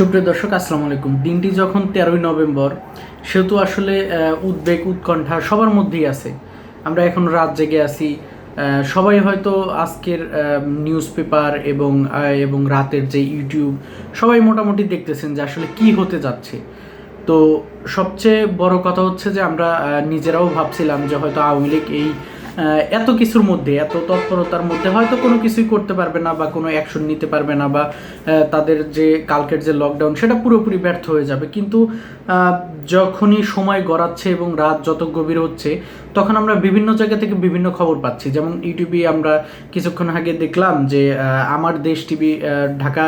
সুপ্রিয় দর্শক, আসসালামু আলাইকুম। দিনটি যখন তেরোই নভেম্বর, সেহেতু আসলে উদ্বেগ, উৎকণ্ঠা সবার মধ্যেই আছে। আমরা এখন রাত জেগে আছি। সবাই হয়তো আজকের নিউজ পেপার এবং এবং রাতের যে ইউটিউব, সবাই মোটামুটি দেখতেছেন যে আসলে কি হতে যাচ্ছে। তো সবচেয়ে বড় কথা হচ্ছে যে আমরা নিজেরাও ভাবছিলাম যে হয়তো আওয়ামী লীগ এই এত কিছুর মধ্যে, এত তৎপরতার মধ্যে হয়তো কোনো কিছুই করতে পারবে না বা কোনো অ্যাকশন নিতে পারবে না বা তাদের যে কালকের যে লকডাউন সেটা পুরোপুরি ব্যর্থ হয়ে যাবে। কিন্তু যখনই সময় গড়াচ্ছে এবং রাত যত গভীর হচ্ছে, তখন আমরা বিভিন্ন জায়গা থেকে বিভিন্ন খবর পাচ্ছি। যেমন ইউটিউবে আমরা কিছুক্ষণ আগে দেখলাম যে আমার দেশ টিভি ঢাকা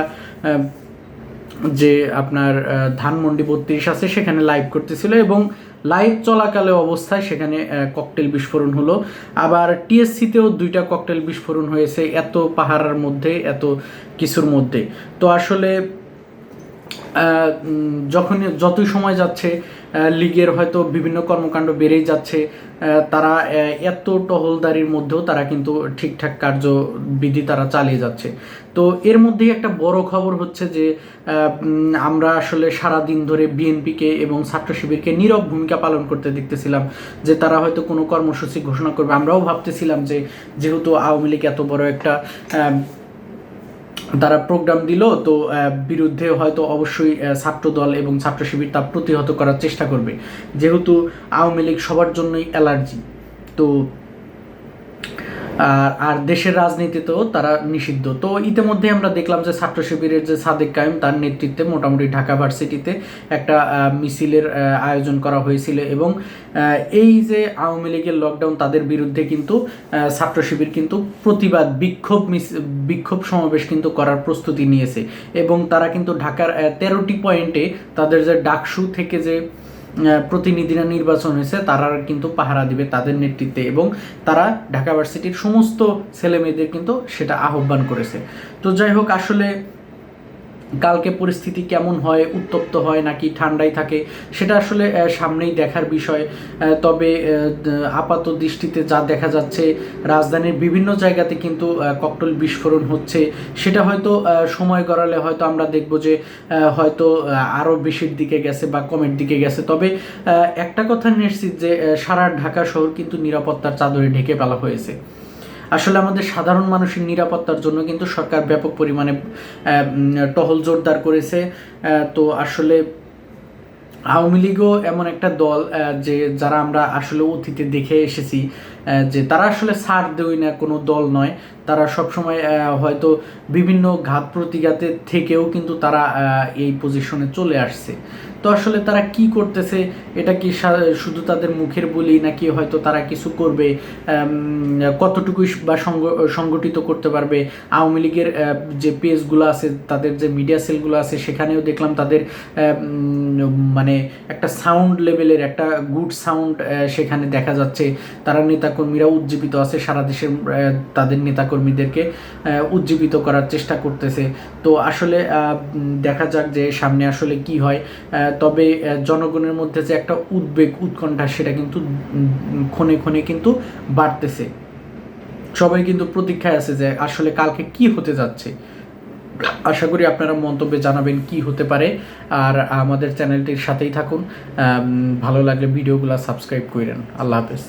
যে আপনার ধানমন্ডি বত্রিশ আছে, সেখানে লাইভ করতেছিল এবং লাইভ চলাকালে অবস্থায় সেখানে ককটেল বিস্ফোরণ হলো। আবার টিএসসিতেও দুইটা ককটেল বিস্ফোরণ হয়েছে এত পাহাড়ের মধ্যে, এত কিছুর মধ্যে। তো আসলে আহ, উম, যখন যতই সময় যাচ্ছে লীগের হয়তো বিভিন্ন কর্মকাণ্ড বেড়েই যাচ্ছে তারা এত টহলদারির মধ্যেও তারা কিন্তু ঠিকঠাক কার্যবিধি তারা চালিয়ে যাচ্ছে। তো এর মধ্যেই একটা বড় খবর হচ্ছে যে আমরা আসলে সারা দিন ধরে বিএনপিকে এবং ছাত্র শিবিরকে নীরব ভূমিকা পালন করতে দেখতেছিলাম যে তারা হয়তো কোনো কর্মসূচি ঘোষণা করবে। আমরাও ভাবতেছিলাম যে যেহেতু আওয়ামী লীগ এত বড় একটা তারা প্রোগ্রাম দিল, তো বিরুদ্ধে হয়তো অবশ্যই ছাত্র দল এবং ছাত্র শিবির তা প্রতিহত করার চেষ্টা করবে। যেহেতু আওয়ামী লীগ সবার জন্যই অ্যালার্জি, তো আর আর দেশের রাজনীতিতেও তারা নিষিদ্ধ। তো ইতিমধ্যে আমরা দেখলাম যে ছাত্র শিবিরের যে সাদেক কায়েম, তার নেতৃত্বে মোটামুটি ঢাকা ভার্সিটিতে একটা মিছিলের আয়োজন করা হয়েছিল এবং এই যে আওয়ামী লীগের লকডাউন তাদের বিরুদ্ধে কিন্তু ছাত্র শিবির কিন্তু প্রতিবাদ, বিক্ষোভ বিক্ষোভ সমাবেশ কিন্তু করার প্রস্তুতি নিয়েছে এবং তারা কিন্তু ঢাকার তেরোটি পয়েন্টে তাদের যে ডাকসু থেকে যে প্রতিনিধিরা নির্বাচন হয়েছে, তারা কিন্তু পাহারা দিবে তাদের নেতৃত্বে এবং তারা ঢাকা ভার্সিটির সমস্ত ছেলে মেয়েদের কিন্তু সেটা আহ্বান করেছে। তো যাই হোক, আসলে কালকে পরিস্থিতি কেমন হয় উত্তপ্ত হয় নাকি ঠান্ডাই থাকে সেটা আসলে সামনেই দেখার বিষয়। তবে আপাত দৃষ্টিতে যা দেখা যাচ্ছে রাজধানীর বিভিন্ন জায়গাতে কিন্তু ককটল বিস্ফোরণ হচ্ছে। সেটা হয়তো সময় গড়ালে হয়তো আমরা দেখব যে হয়তো আহ, আরও বেশির দিকে গেছে বা কমের দিকে গেছে। তবে একটা কথা নিশ্চিত যে সারা ঢাকা শহর কিন্তু নিরাপত্তার চাদরে ঢেকে ফেলা হয়েছে। আসলে আমাদের সাধারণ মানুষের নিরাপত্তার জন্য কিন্তু সরকার ব্যাপক পরিমাণে টহল জোরদার করেছে। তো আসলে আওয়ামী লীগও এমন একটা দল যে যারা আমরা আসলে অতীতে দেখে এসেছি যে তারা আসলে ছাড় দেয় না কোনো দল নয়। তারা সবসময় হয়তো বিভিন্ন ঘাত প্রতিঘাতের থেকেও কিন্তু তারা এই পজিশনে চলে আসছে। তো আসলে তারা কি করতেছে, এটা কি শুধু তাদের মুখের বলি নাকি হয়তো তারা কিছু করবে কতটুকু বা সংগ- সংগঠিত করতে পারবে? আওয়ামী লীগের যে পেজগুলো আছে, তাদের যে মিডিয়া সেলগুলো আছে, সেখানেও দেখলাম তাদের মানে একটা সাউন্ড লেভেলের একটা গুড সাউন্ড সেখানে দেখা যাচ্ছে। তারা নেতাকর্মীরা উজ্জীবিত আছে, সারা দেশের তাদের তাদের নেতাকর্মীদেরকে উজ্জীবিত করার চেষ্টা করতেছে। তো আসলে দেখা যাক যে সামনে আসলে কি হয়। তবে জনগণের মধ্যে যে একটা উদ্বেগ, উৎকণ্ঠা, সেটা কিন্তু ক্ষণে ক্ষণে কিন্তু বাড়তেছে। সবাই কিন্তু প্রতীক্ষায় আছে যে আসলে কালকে কি হতে যাচ্ছে। আশা করি আপনারা মন্তব্যে জানাবেন কি হতে পারে। আর আমাদের চ্যানেলটির সাথেই থাকুন। ভালো লাগলে ভিডিওগুলো সাবস্ক্রাইব করেন। আল্লাহ হাফেজ।